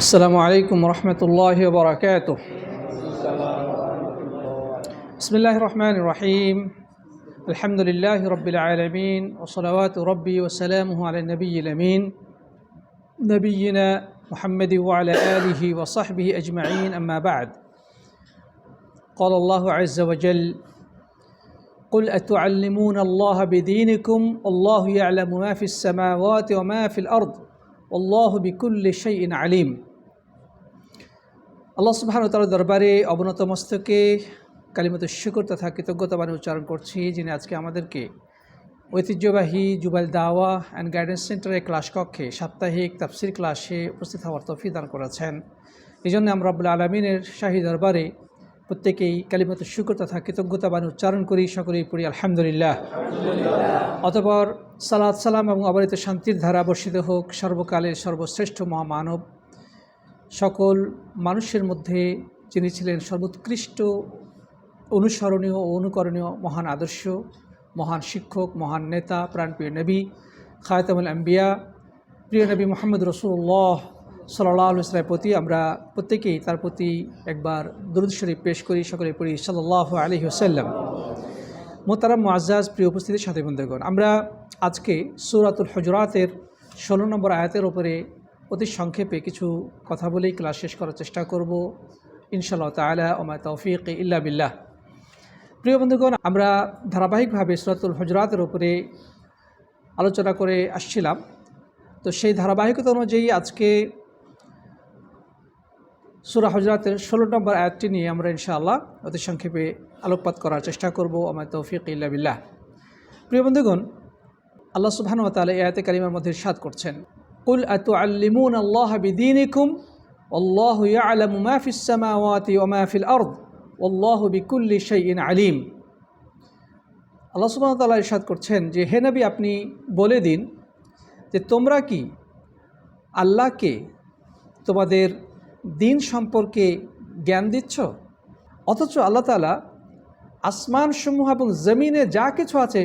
السلام عليكم ورحمة الله وبركاته. بسم الله الرحمن الرحيم. الحمد لله رب العالمين وصلوات ربي وسلامه على النبي الأمين نبينا محمد وعلى آله وصحبه أجمعين. أما بعد قال الله عز وجل قل أتعلمون الله بدينكم؟ الله يعلم ما في السماوات وما في الأرض والله بكل شيء عليم. আল্লাহ সুবহান দরবারে অবনত মস্তকে কালিমত শুকর তথা কৃতজ্ঞতা বাণী উচ্চারণ করছি, যিনি আজকে আমাদেরকে ঐতিহ্যবাহী জুবাইল দাওয়া অ্যান্ড গাইডেন্স সেন্টারের ক্লাস কক্ষে সাপ্তাহিক তাফসির ক্লাসে উপস্থিত হওয়ার তফি দান করেছেন। এই জন্য আমরা রব্বুল আলমিনের শাহী দরবারে প্রত্যেকেই কালিমত শুকর তথা কৃতজ্ঞতা বাণী উচ্চারণ করি, সকলেই পড়ি আলহামদুলিল্লাহ। অতপর সালাদ সালাম এবং অবরিত শান্তির ধারা বর্ষিত হোক, সর্বকালের সর্বশ্রেষ্ঠ মহামানব সকল মানুষের মধ্যে যিনি ছিলেন সর্বোৎকৃষ্ট, অনুসরণীয় ও অনুকরণীয় মহান আদর্শ, মহান শিক্ষক, মহান নেতা, প্রাণপ্রিয় নবী খায়তামুল আম্বিয়া, প্রিয় নবী মোহাম্মদ রসুল্লাহ সাল্লাহ ইসলামের প্রতি আমরা প্রত্যেকেই তার প্রতি একবার দুরুদ শরীফ পেশ করি, সকলে পড়ি সাল্লাহ আলী হোসাল্লাম মোতারাম মুআজ্জাজ, প্রিয় উপস্থিতির সাথে বন্ধুগণ, আমরা আজকে সূরাতুল হজরাতের ষোলো নম্বর আয়াতের ওপরে অতি সংক্ষেপে কিছু কথা বলেই ক্লাস শেষ করার চেষ্টা করব। ইনশাআল্লাহ তাআলা ওমা তৌফিক ইল্লা বিল্লাহ। প্রিয় বন্ধুগণ, আমরা ধারাবাহিকভাবে সূরাতুল হুজরাতের ওপরে আলোচনা করে আসছিলাম। তো সেই ধারাবাহিকতা অনুযায়ী আজকে সুরা হজরাতের ষোলো নম্বর আয়াতটি নিয়ে আমরা ইনশাআল্লাহ অতি সংক্ষেপে আলোকপাত করার চেষ্টা করব আমার তৌফিক ইল্লা বিল্লাহ। প্রিয় বন্ধুগণ, আল্লাহ তাআলা এই আয়াতে কারিমার মধ্যে ইরশাদ করছেন। কুল আতুআল্লিমুন আল্লাহ বিদীনিকুম আল্লাহু ইয়ালামু মা ফিস সামাওয়াতি ওয়া মা ফিল আরদ আল্লাহু বিকুল্লি শাইইন আলিম আল্লাহ ওয়া তাআলা ইরশাদ করছেন যে, হে নবী, আপনি বলে দিন যে, তোমরা কি আল্লাহকে, তোমাদের দিন সম্পর্কে জ্ঞান দিচ্ছ? অথচ আল্লাহ তালা আসমানসমূহ এবং জমিনে যা কিছু আছে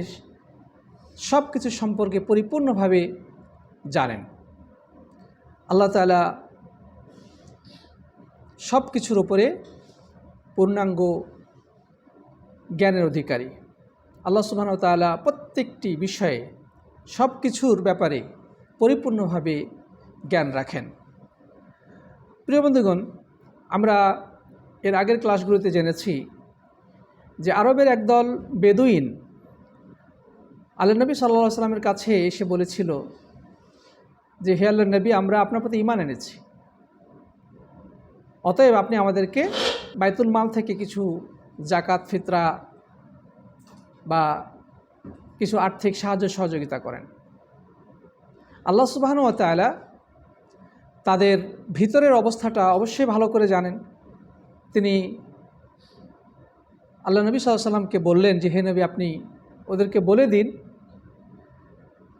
সব কিছু সম্পর্কে পরিপূর্ণভাবে জানেন। আল্লাহ তালা সব কিছুর ওপরে পূর্ণাঙ্গ জ্ঞানের অধিকারী। আল্লাহ সুবাহ তালা প্রত্যেকটি বিষয়ে সব কিছুর ব্যাপারে পরিপূর্ণভাবে জ্ঞান রাখেন। প্রিয় বন্ধুগণ, আমরা এর আগের ক্লাসগুলোতে জেনেছি যে আরবের একদল বেদুইন আল্লাহ নবী সাল্লা সাল্লামের কাছে এসে বলেছিল যে, হে আল্লাহ নবী, আমরা আপনার প্রতি ইমান এনেছি। অতএব আপনি আমাদেরকে বাইতুল মাল থেকে কিছু জাকাত ফিতরা বা কিছু আর্থিক সাহায্য, সহযোগিতা করেন। আল্লাহ সুবাহন তালা তাদের ভিতরের অবস্থাটা অবশ্যই ভালো করে জানেন। তিনি আল্লাহ নবী সাল্লামকে বললেন যে, হে নবী, আপনি ওদেরকে বলে দিন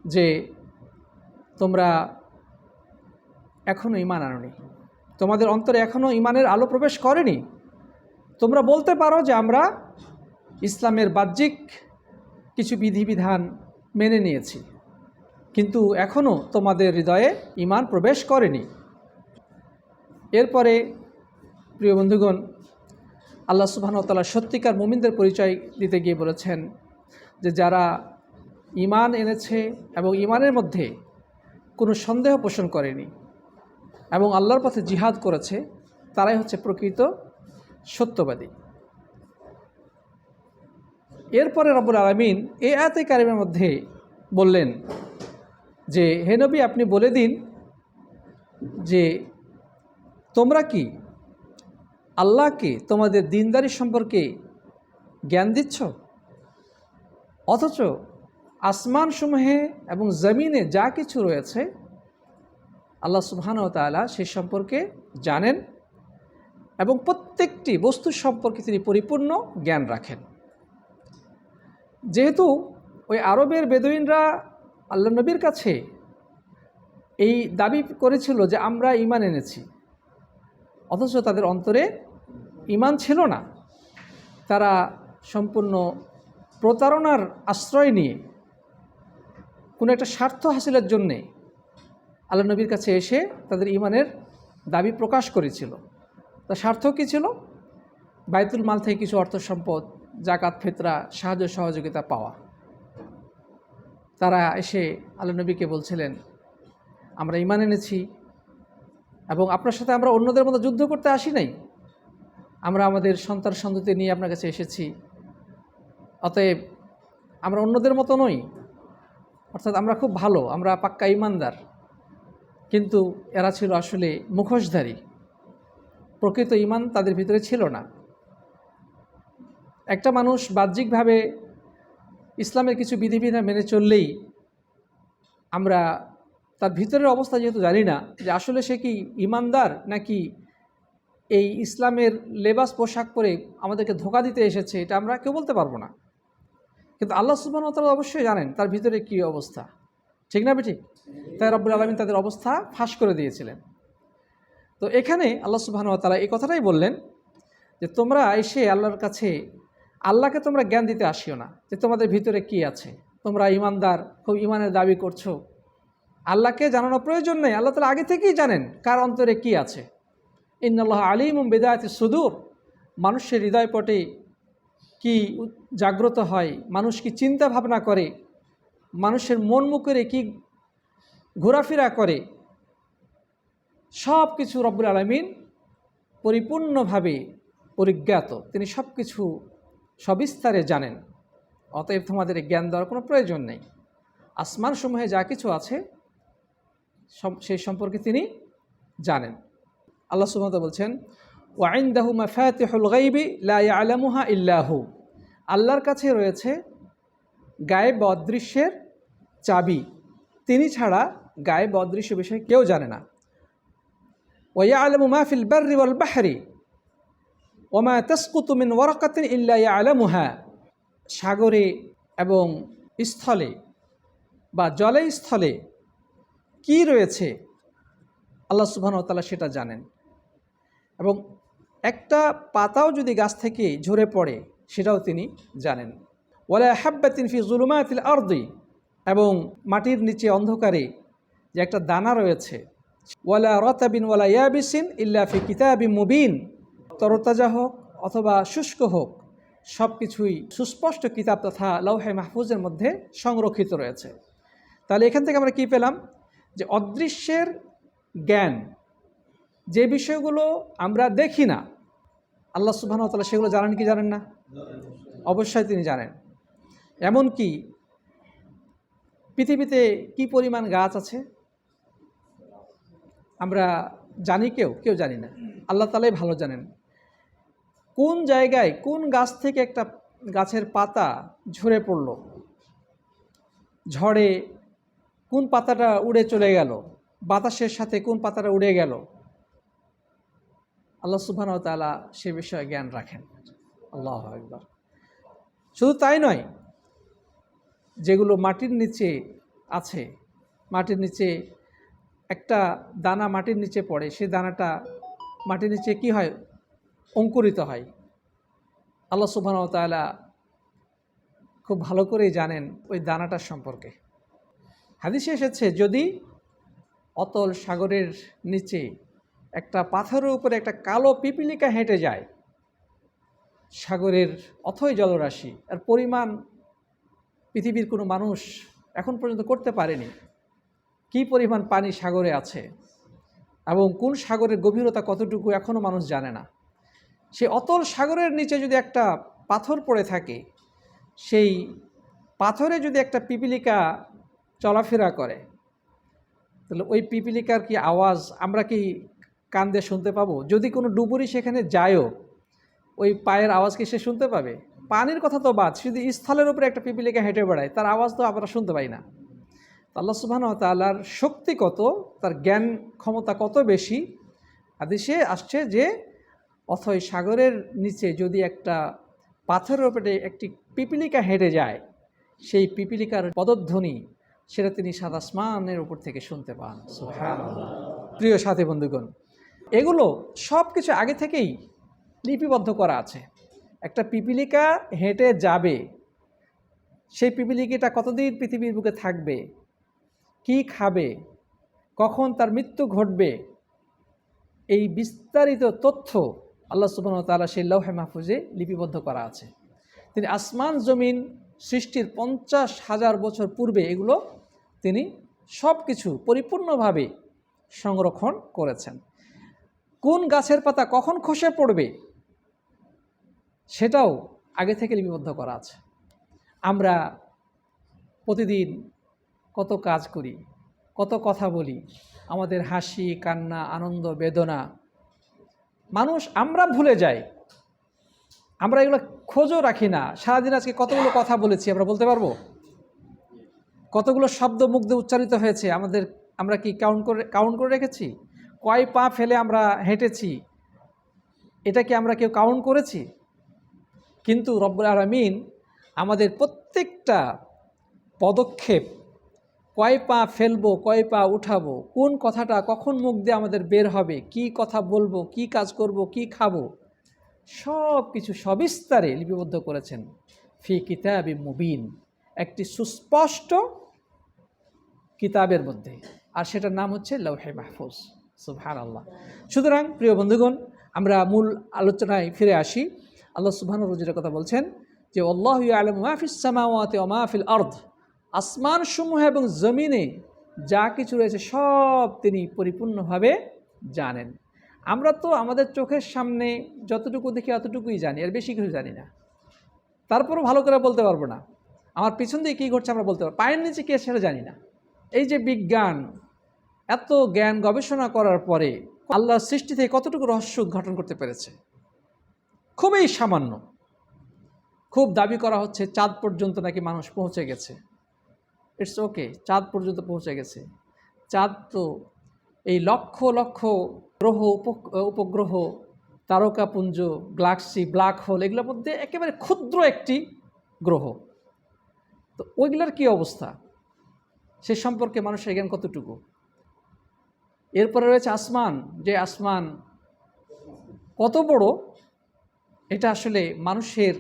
যে তোমরা এখনও ইমান আনোনি। তোমাদের অন্তরে এখনও ইমানের আলো প্রবেশ করেনি। তোমরা বলতে পারো যে আমরা ইসলামের বাহ্যিক কিছু বিধিবিধান মেনে নিয়েছি, কিন্তু এখনও তোমাদের হৃদয়ে ইমান প্রবেশ করেনি। এরপরে, প্রিয় বন্ধুগণ, আল্লাহ সুবাহতাল্লাহ সত্যিকার মুমিনদের পরিচয় দিতে গিয়ে বলেছেন যে যারা ইমান এনেছে এবং ইমানের মধ্যে কোনো সন্দেহ পোষণ করেনি। এবং আল্লাহর পথে জিহাদ করেছে, তারাই হচ্ছে প্রকৃত সত্যবাদী। এরপরে রব্বুল আলমিন এ আয়াতে কারিমের মধ্যে বললেন যে হেনবি আপনি বলে দিন যে, তোমরা কি আল্লাহকে তোমাদের দিনদারি সম্পর্কে জ্ঞান দিচ্ছ? অথচ আসমানসমূহে এবং জমিনে যা কিছু রয়েছে, আল্লাহ সুবহান ও তালা সে সম্পর্কে জানেন এবং প্রত্যেকটি বস্তু সম্পর্কে তিনি পরিপূর্ণ জ্ঞান রাখেন। যেহেতু ওই আরবের বেদুইনরা আল্লাহ নবীর কাছে এই দাবি করেছিল যে আমরা ইমান এনেছি, অথচ তাদের অন্তরে ইমান ছিল না। তারা সম্পূর্ণ প্রতারণার আশ্রয় নিয়ে কোনো একটা স্বার্থ হাসিলের জন্যে আল্লাহ নবীর কাছে এসে তাদের ইমানের দাবি প্রকাশ করেছিল। তার স্বার্থ কী ছিল? বাইতুল মাল থেকে কিছু অর্থ সম্পদ জাকাত ফেতরা, সাহায্য, সহযোগিতা পাওয়া। তারা এসে আল্লাহ নবীকে বলছিলেন, আমরা ইমান এনেছি এবং আপনার সাথে আমরা অন্যদের মতো যুদ্ধ করতে আসি নাই। আমরা আমাদের সন্তান সন্ততি নিয়ে আপনার কাছে এসেছি। অতএব আমরা অন্যদের মতো নই। অর্থাৎ আমরা খুব ভালো, আমরা পাক্কা ইমানদার। কিন্তু এরা ছিল আসলে মুখোশধারী। প্রকৃত ইমান তাদের ভিতরে ছিল না। একটা মানুষ বাহ্যিকভাবে ইসলামের কিছু বিধিবিধান মেনে চললেই আমরা তার ভিতরের অবস্থা যেহেতু জানি না, যে আসলে সে কি ইমানদার নাকি এই ইসলামের লেবাস পোশাক পরে আমাদেরকে ধোকা দিতে এসেছে, এটা আমরা কেউ বলতে পারব না। কিন্তু আল্লাহ সুবাহ তালা অবশ্যই জানেন তার ভিতরে কী অবস্থা। ঠিক না ঠিক তাই রব্বুল আলমিন তাদের অবস্থা ফাঁস করে দিয়েছিলেন। তো এখানে আল্লাহ সুবাহ তালা এই কথাটাই বললেন যে, তোমরা এসে আল্লাহর কাছে, আল্লাহকে তোমরা জ্ঞান দিতে আসিও না যে, তোমাদের ভিতরে কি আছে? তোমরা ইমানদার খুব ইমানের দাবি করছ। আল্লাহকে জানানো প্রয়োজন নেই। আল্লাহ তালা আগে থেকেই জানেন কার অন্তরে কি আছে। ইন্নআল্লাহ আলিম বেদায়তে সুদূর। মানুষের হৃদয়পটে কি জাগ্রত হয়, মানুষ কি চিন্তা ভাবনা করে, মানুষের মন মুখেরে কি ঘোরাফেরা করে সব কিছু রব্বুল আলমিন পরিপূর্ণভাবে পরিজ্ঞাত। তিনি সব কিছু সবিস্তারে জানেন। অতএব তোমাদের জ্ঞান দেওয়ার কোনো প্রয়োজন নেই। আসমান সমূহে যা কিছু আছে সেই সম্পর্কে তিনি জানেন। আল্লাহ সুমত বলছেন ওয়াইন্দাহু মাফাতিহুল গাইবি লা ইয়ালামুহা ইল্লাহু আল্লাহর কাছে রয়েছে গায়েব অদৃশ্যের চাবি। তিনি ছাড়া গায়েব অদৃশ্য বিষয়ে কেউ জানে না। ওয়া আলমু মাহফিল বার্রি ওয়াল বাহরি ওমা তসকুতু মিন ওয়ারাকাতিন ইল্লা ইয়ালামুহা। সাগরে এবং স্থলে বা জলে স্থলে কি রয়েছে? আল্লাহ সুবহানাহু সেটা জানেন। এবং একটা পাতাও যদি গাছ থেকে ঝরে পড়ে সেটাও তিনি জানেন। ওয়ালা হাব্বাতিন ফি জুলুমাতিল আরদি, এবং মাটির নিচে অন্ধকারে যে একটা দানা রয়েছে, ওয়ালা রতাবিন ওয়ালা ইয়াবিসিন ইল্লা ফি কিতাবি মুবিন, তরতাজা হোক অথবা শুষ্ক হোক সব কিছুই সুস্পষ্ট কিতাব তথা লৌহে মাহফুজের মধ্যে সংরক্ষিত রয়েছে। তাহলে এখান থেকে আমরা কি পেলাম? যে অদৃশ্যের জ্ঞান, যে বিষয়গুলো আমরা দেখি না আল্লাহ সুবাহতাল্লাহ সেগুলো জানেন কি জানেন না? অবশ্যই তিনি জানেন। এমন কি পৃথিবীতে কি পরিমাণ গাছ আছে? আমরা জানি কেউ কেউ জানি না। আল্লাহ তালাই ভালো জানেন। কোন জায়গায় কোন গাছ থেকে একটা গাছের পাতা ঝরে পড়ল? ঝড়ে কোন পাতাটা উড়ে চলে গেল? বাতাসের সাথে কোন পাতাটা উড়ে গেল? আল্লাহ সুবহান তালা সে বিষয়ে জ্ঞান রাখেন। আল্লাহ একবার শুধু তাই নয়, যেগুলো মাটির নিচে আছে, মাটির নিচে একটা দানা মাটির নিচে পড়ে সেই দানাটা মাটির নিচে কি হয়? অঙ্কুরিত হয়। আল্লাহ সুবহান তালা খুব ভালো করেই জানেন ওই দানাটার সম্পর্কে। হাদিসে এসেছে, যদি অতল সাগরের নিচে একটা পাথরের উপরে একটা কালো পিপিলিকা হেঁটে যায়। সাগরের অথই জলরাশি আর পরিমাণ পৃথিবীর কোনো মানুষ এখন পর্যন্ত করতে পারেনি। কি পরিমাণ পানি সাগরে আছে এবং কোন সাগরের গভীরতা কতটুকু এখনও মানুষ জানে না। সে অতল সাগরের নিচে যদি একটা পাথর পড়ে থাকে, সেই পাথরে যদি একটা পিপিলিকা চলাফেরা করে, তাহলে ওই পিপিলিকার কি আওয়াজ আমরা কি কান দিয়ে শুনতে পাবো। যদি কোনো ডুবুরি সেখানে যায়ও, ওই পায়ের আওয়াজ কি সে শুনতে পাবে? পানির কথা তো বাদ, শুধু স্থলের উপরে একটা পিপিলিকা হেঁটে বেড়ায়, তার আওয়াজ তো আমরা শুনতে পাই না। আল্লাহ সুবাহ তাল্লার শক্তি কত, তার জ্ঞান ক্ষমতা কত বেশি? আদেশে আসছে যে অথয় সাগরের নিচে যদি একটা পাথরের উপরে একটি পিপিলিকা হেঁটে যায়, সেই পিপিলিকার পদধ্বনি, সেটা তিনি সাদাসমানের উপর থেকে শুনতে পান। প্রিয় সাথী বন্ধুগণ এগুলো সব কিছু আগে থেকেই লিপিবদ্ধ করা আছে। একটা পিপিলিকা হেঁটে যাবে, সেই পিপিলিকাটা কতদিন পৃথিবীর বুকে থাকবে, কি খাবে, কখন তার মৃত্যু ঘটবে, এই বিস্তারিত তথ্য আল্লাহ সুবাহ তালা সেই লৌহে মাহফুজে লিপিবদ্ধ করা আছে। তিনি আসমান জমিন সৃষ্টির পঞ্চাশ হাজার বছর পূর্বে এগুলো তিনি সব কিছু পরিপূর্ণভাবে সংরক্ষণ করেছেন। কোন গাছের পাতা কখন খসে পড়বে? সেটাও আগে থেকে লিপিবদ্ধ করা আছে। আমরা প্রতিদিন কত কাজ করি, কত কথা বলি, আমাদের হাসি, কান্না, আনন্দ, বেদনা, মানুষ আমরা ভুলে যাই। আমরা এগুলো খোঁজও রাখি না। সারাদিন আজকে কতগুলো কথা বলেছি আমরা বলতে পারব? কতগুলো শব্দ দিয়ে উচ্চারিত হয়েছে? আমাদের, আমরা কি কাউন্ট করে কাউন্ট করে রেখেছি? কয় পা ফেলে আমরা হেঁটেছি, এটাকে আমরা কেউ কাউন্ট করেছি? কিন্তু রব্বুল আলমিন আমাদের প্রত্যেকটা পদক্ষেপ, কয় পা ফেলব, কয় পা উঠাবো, কোন কথাটা কখন মুখ দিয়ে আমাদের বের হবে, কি কথা বলব, কি কাজ করব, কি খাব সব কিছু সবিস্তারে লিপিবদ্ধ করেছেন। ফি কিতাবি মুবিন, একটি সুস্পষ্ট কিতাবের মধ্যে। আর সেটার নাম হচ্ছে লৌহে মাহফুজ। সুবহান আল্লাহ সুতরাং, প্রিয় বন্ধুগণ, আমরা মূল আলোচনায় ফিরে আসি। আল্লাহ সুবহান রজির কথা বলছেন যে, আল্লাহ আলম মাহফিস সামাওয়াতে মাহফিল আর্ধ আসমান সমূহ এবং জমিনে যা কিছু রয়েছে, সব তিনি পরিপূর্ণভাবে জানেন। আমরা তো আমাদের চোখের সামনে যতটুকু দেখি অতটুকুই জানি আর বেশি কিছু জানি না। তারপরও ভালো করে বলতে পারব না। আমার পিছন দিয়ে কী ঘটছে আমরা বলতে পারব পায়ের নিচে কে সেটা জানি না। এই যে বিজ্ঞান এত জ্ঞান গবেষণা করার পরে আল্লাহর সৃষ্টি থেকে কতটুকু রহস্য উদ্ঘাটন করতে পেরেছে? খুবই সামান্য। খুব দাবি করা হচ্ছে চাঁদ পর্যন্ত নাকি মানুষ পৌঁছে গেছে। ইটস ওকে চাঁদ পর্যন্ত পৌঁছে গেছে। চাঁদ তো এই লক্ষ লক্ষ গ্রহ উপ- উপগ্রহ, তারকাপুঞ্জ গ্লাক্সি ব্ল্যাক হোল, এগুলোর মধ্যে একেবারে ক্ষুদ্র একটি গ্রহ। তো ওইগুলোর কী অবস্থা? সে সম্পর্কে মানুষের জ্ঞান কতটুকু? এরপরে রয়েছে আসমান, যে আসমান কত বড়? এটা আসলে মানুষের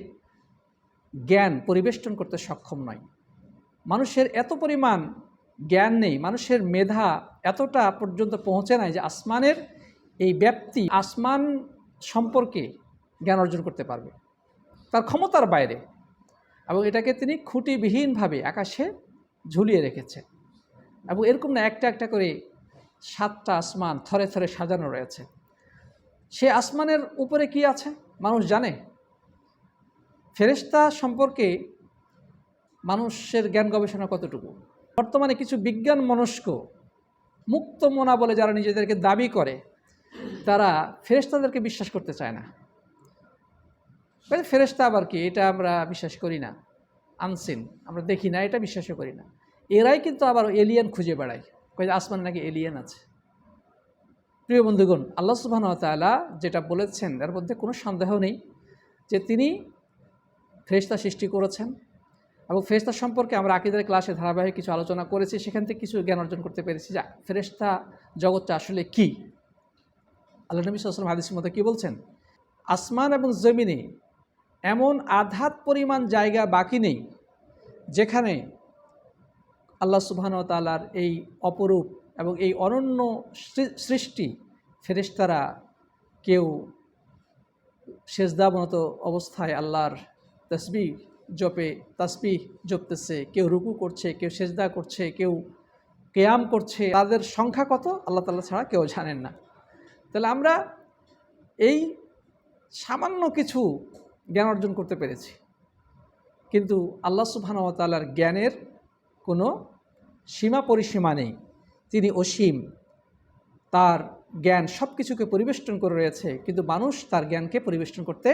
জ্ঞান পরিবেষ্টন করতে সক্ষম নয়। মানুষের এত পরিমাণ জ্ঞান নেই, মানুষের মেধা এতটা পর্যন্ত পৌঁছে নাই যে আসমানের এই ব্যক্তি আসমান সম্পর্কে জ্ঞান অর্জন করতে পারবে। তার ক্ষমতার বাইরে। এবং এটাকে তিনি খুঁটিবিহীনভাবে আকাশে ঝুলিয়ে রেখেছেন এবং এরকম না একটা একটা করে সাতটা আসমান থরে থরে সাজানো রয়েছে। সে আসমানের উপরে কি আছে? মানুষ জানে। ফেরেশতা সম্পর্কে মানুষের জ্ঞান গবেষণা কতটুকু? বর্তমানে কিছু বিজ্ঞান মনস্ক মুক্ত মনা বলে যারা নিজেদেরকে দাবি করে তারা ফেরেশতাদেরকে বিশ্বাস করতে চায় না। বলে, ফেরেশতা আবার কি? এটা আমরা বিশ্বাস করি না। আনসিন আমরা দেখি না এটা বিশ্বাসও করি না। এরাই কিন্তু আবার এলিয়েন খুঁজে বেড়ায়। কয়ে আসমানে নাকি এলিয়েন আছে। প্রিয় বন্ধুগণ, আল্লাহ সুবাহ তাআলা যেটা বলেছেন, এর মধ্যে কোনো সন্দেহ নেই যে তিনি ফেরেশতা সৃষ্টি করেছেন এবং ফেরেশতা সম্পর্কে আমরা আকিদের ক্লাসে ধারাবাহিক কিছু আলোচনা করেছি, সেখান থেকে কিছু জ্ঞান অর্জন করতে পেরেছি যে ফেরেশতা জগৎটা আসলে কি। আল্লাহ নবী সাল্লাম হাদিসের মধ্যে কী বলছেন? আসমান এবং জমিনে এমন আধাত পরিমাণ জায়গা বাকি নেই যেখানে আল্লাহ সুবহান তালার এই অপরূপ এবং এই অনন্য সৃষ্টি ফেরেশতারা কেউ সেজদাবনত অবস্থায় আল্লাহর তসবি জপে তাসবি জপতেছে, কেউ রুকু করছে, কেউ সেজদা করছে, কেউ কেয়াম করছে, তাদের সংখ্যা কত? আল্লাহ তাল্লাহ ছাড়া কেউ জানেন না। তাহলে আমরা এই সামান্য কিছু জ্ঞান অর্জন করতে পেরেছি। কিন্তু আল্লাহ সুবহানাহু জ্ঞানের কোনো সীমা পরিসীমা নেই। তিনি অসীম। তার জ্ঞান সব কিছুকে পরিবেষ্টন করে রয়েছে, কিন্তু মানুষ তার জ্ঞানকে পরিবেষ্টন করতে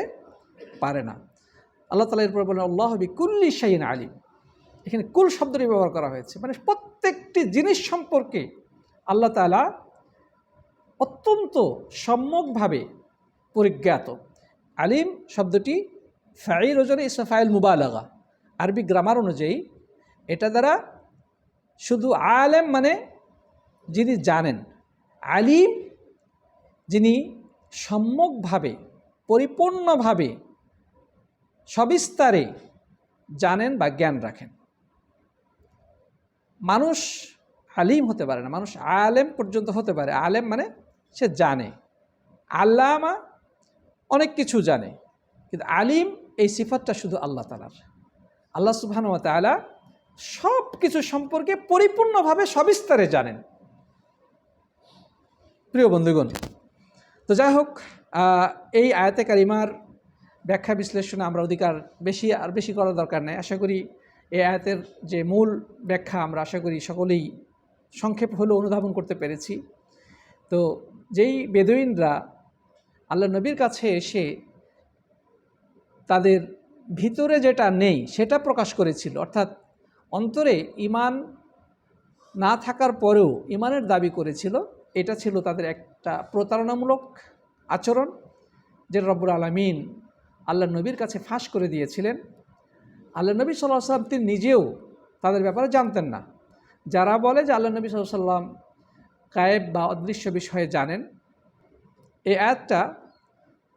পারে না। আল্লাহ তালা এরপর বলেন, আল্লাহ হবি কুল্লি শাহিন আলিম। এখানে কুল শব্দটি ব্যবহার করা হয়েছে। মানে প্রত্যেকটি জিনিস সম্পর্কে আল্লাহ তালা অত্যন্ত সম্যকভাবে পরিজ্ঞাত। আলিম শব্দটি ফাইল ওজনে ইসা ফাইল মুবালাগা। আরবি গ্রামার অনুযায়ী এটা দ্বারা শুধু আলেম মানে যিনি জানেন, আলিম যিনি সম্যকভাবে, পরিপূর্ণভাবে, সবিস্তারে জানেন বা জ্ঞান রাখেন। মানুষ আলিম হতে পারে না, মানুষ আলেম পর্যন্ত হতে পারে। আলেম মানে সে জানে। আল্লামা অনেক কিছু জানে, কিন্তু আলিম এই সিফাতটা শুধু আল্লাহ তালার আল্লাহ সুবহান ওয়া তাআলা সব কিছু সম্পর্কে পরিপূর্ণভাবে সবিস্তারে জানেন। প্রিয় বন্ধুগণ, তো যাই হোক এই আয়াতে কারিমার ব্যাখ্যা বিশ্লেষণে আমরা অধিকার বেশি, আর বেশি করার দরকার নেই। আশা করি এই আয়াতের যে মূল ব্যাখ্যা আমরা আশা করি সকলেই সংক্ষেপ হলেও অনুধাবন করতে পেরেছি। তো যেই বেদুইনরা আল্লাহ নবীর কাছে এসে তাদের ভিতরে যেটা নেই সেটা প্রকাশ করেছিল, অর্থাৎ অন্তরে ইমান না থাকার পরেও ইমানের দাবি করেছিল, এটা ছিল তাদের একটা প্রতারণামূলক আচরণ, যে রব্বুর আলমিন আল্লাহ নবীর কাছে ফাঁস করে দিয়েছিলেন। আল্লাহ নবী সাল্লাহ সাল্লাম তিনি নিজেও তাদের ব্যাপারে জানতেন না। যারা বলে যে আল্লাহ নবী সাল্লাহ সাল্লাম গায়েব বা অদৃশ্য বিষয়ে জানেন, এই আয়াতটা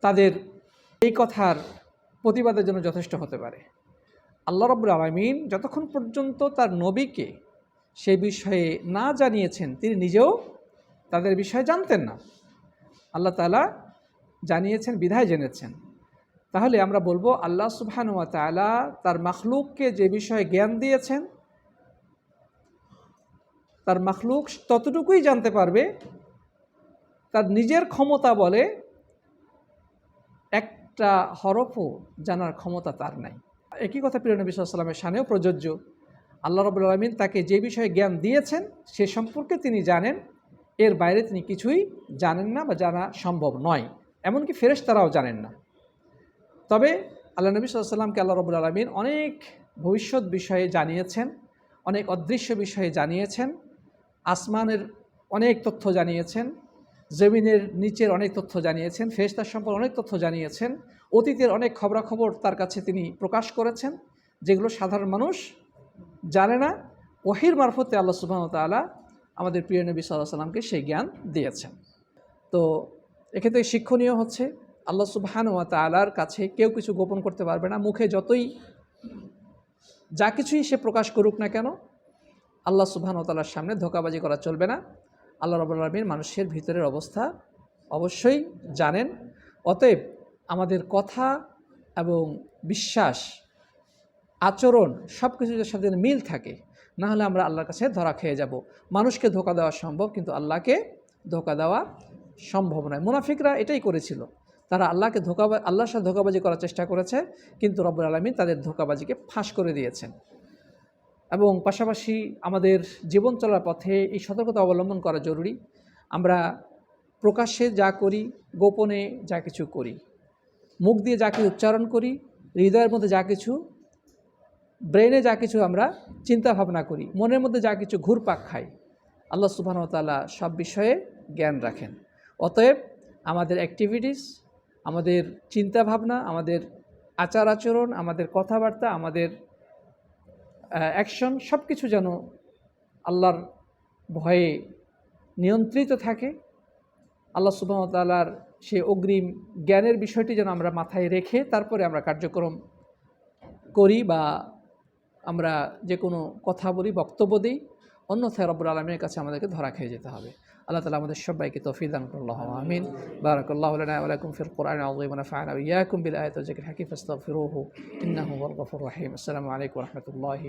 তাদের এই কথার প্রতিবাদের জন্য যথেষ্ট হতে পারে। আল্লাহ রব্বুল আলমিন যতক্ষণ পর্যন্ত তার নবীকে সেই বিষয়ে না জানিয়েছেন, তিনি নিজেও তাদের বিষয়ে জানতেন না। আল্লাহ তালা জানিয়েছেন, বিধায় জেনেছেন। তাহলে আমরা বলব, আল্লাহ সুবহান ওয়া তাআলা তার মখলুককে যে বিষয়ে জ্ঞান দিয়েছেন, তার মখলুক ততটুকুই জানতে পারবে, তার নিজের ক্ষমতা বলে একটা হরফও জানার ক্ষমতা তার নাই। একই কথা প্রিয় নবী সাল্লামের সানেও প্রযোজ্য। আল্লাহ রবুল আলমিন তাকে যে বিষয়ে জ্ঞান দিয়েছেন, সে সম্পর্কে তিনি জানেন। এর বাইরে তিনি কিছুই জানেন না বা জানা সম্ভব নয়, এমনকি ফেরেশ তারাও জানেন না। তবে আল্লাহ নবী সাল্লামকে আল্লাহ রবুল আলমিন অনেক ভবিষ্যৎ বিষয়ে জানিয়েছেন, অনেক অদৃশ্য বিষয়ে জানিয়েছেন, আসমানের অনেক তথ্য জানিয়েছেন, জমিনের নিচের অনেক তথ্য জানিয়েছেন, ফেরেশতার সম্পর্কে অনেক তথ্য জানিয়েছেন অতীতের অনেক খবরাখবর তার কাছে তিনি প্রকাশ করেছেন, যেগুলো সাধারণ মানুষ জানে না। ওহির মারফতে আল্লাহ সুবাহ তাআলা আমাদের প্রিয় নবী সাল্লাহ সাল্লামকে সেই জ্ঞান দিয়েছেন। তো এক্ষেত্রে শিক্ষণীয় হচ্ছে, আল্লাহ সুবহান ওয়া তাআলার কাছে কেউ কিছু গোপন করতে পারবে না। মুখে যতই যা কিছুই সে প্রকাশ করুক না কেন, আল্লাহ সুবহান ওয়া তাআলার সামনে ধোকাবাজি করা চলবে না। আল্লাহ রবুল আলমীর মানুষের ভিতরের অবস্থা অবশ্যই জানেন। অতএব আমাদের কথা এবং বিশ্বাস, আচরণ সব কিছুর সাথে মিল থাকে। না হলে আমরা আল্লাহর কাছে ধরা খেয়ে যাব। মানুষকে ধোকা দেওয়া সম্ভব, কিন্তু আল্লাহকে ধোকা দেওয়া সম্ভব নয়। মুনাফিকরা এটাই করেছিল। তারা আল্লাহকে ধোকা আল্লাহর সাথে ধোকাবাজি করার চেষ্টা করেছে, কিন্তু রব্বুল আলমিন তাদের ধোকাবাজিকে ফাঁস করে দিয়েছেন। এবং পাশাপাশি আমাদের জীবন চলার পথে এই সতর্কতা অবলম্বন করা জরুরি। আমরা প্রকাশ্যে যা করি, গোপনে যা কিছু করি। মুখ দিয়ে যা কিছু উচ্চারণ করি, হৃদয়ের মধ্যে যা কিছু ব্রেনে যা কিছু আমরা চিন্তা ভাবনা করি, মনের মধ্যে যা কিছু ঘুরপাক খাই, আল্লাহ সুবাহতাল্লাহ সব বিষয়ে জ্ঞান রাখেন। অতএব আমাদের অ্যাক্টিভিটিস আমাদের চিন্তা ভাবনা, আমাদের আচার আচরণ, আমাদের কথাবার্তা, আমাদের অ্যাকশন সব কিছু যেন আল্লাহর ভয়ে নিয়ন্ত্রিত থাকে, আল্লাহ সুবাহতালার সে অগ্রিম জ্ঞানের বিষয়টি যেন আমরা মাথায় রেখে তারপরে আমরা কার্যক্রম করি বা আমরা যে কোনো কথা বলি, বক্তব্য দিই, অন্যথায় রব্বুল আলমীর কাছে আমাদেরকে ধরা খেয়ে যেতে হবে। আল্লাহ তালা আমাদের সবাইকে তৌফিক দান আমিন। বারাকাল্লাহ ফির কোরআন আযীম, ওয়া নাফা'না ওয়া ইয়াকুম বিল আয়াতি যিকরিল হাকীম ইন্নাহু আসসালামু আলাইকুম রাহমাতুল্লাহি